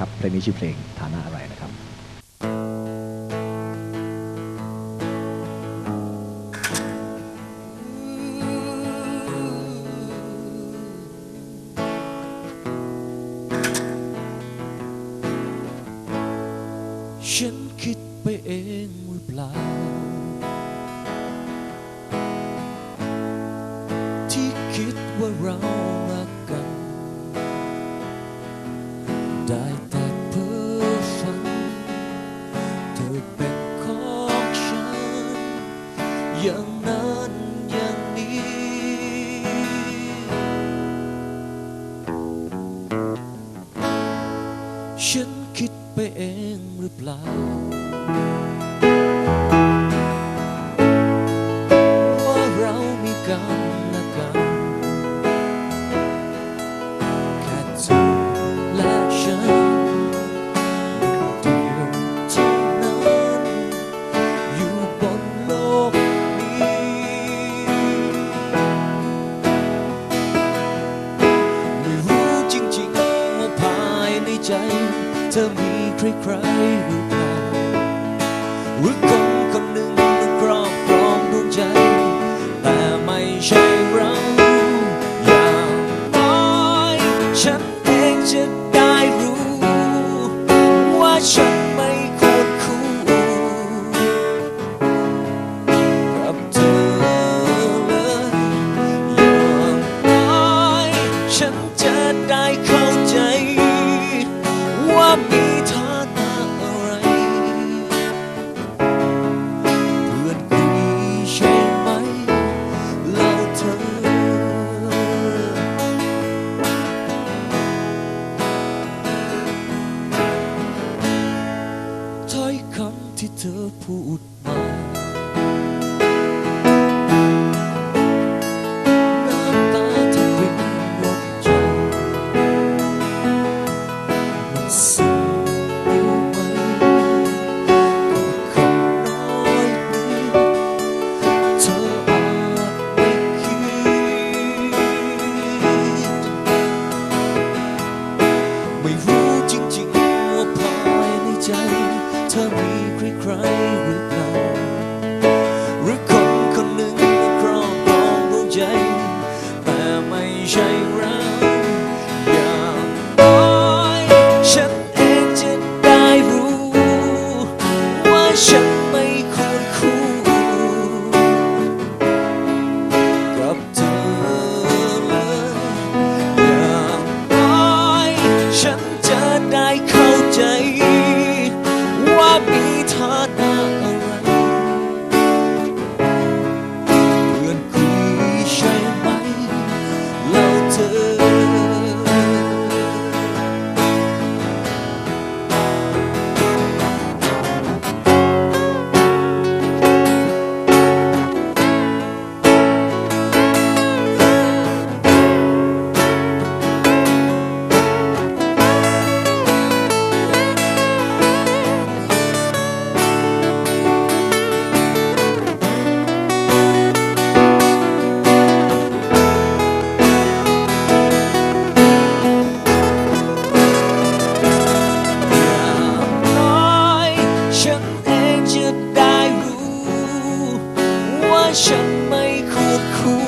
นะครับเพลงนี้ชื่อเพลงฐานะอะไรนะครับฉันคิดไปเองหรือเปล่า ที่คิดว่าเรา ไปเองหรือเปล่า ว่าเรามีกันและกันแค่เธอและฉันเดียวเท่านั้น อยู่บนโลกนี้ ไม่รู้จริงๆว่าภายในใจ เธอมี ใครๆหรือเปล่าหรือคนคนหนึ่งมาครอบครองดวงใจ แต่ไม่ใช่เราอย่างน้อยฉันเองจะได้รู้ ว่าฉันไม่ควรคู่กับเธอเลยอย่างน้อยฉันจะได้เข้าใจ ว่ามี อ อมี ฉันไม่คู่คู่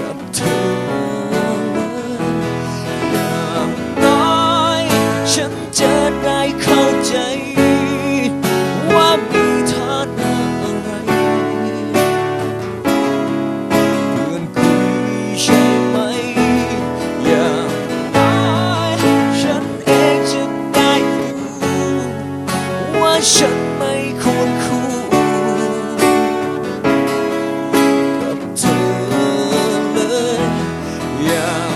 กับเธออย่างน้อย ฉันจะได้เข้าใจ ว่ามีฐานะอะไรเพื่อนคุยใช่ไหม อย่างน้อย ฉันเองจะได้รู้ว่าฉัน Yeah.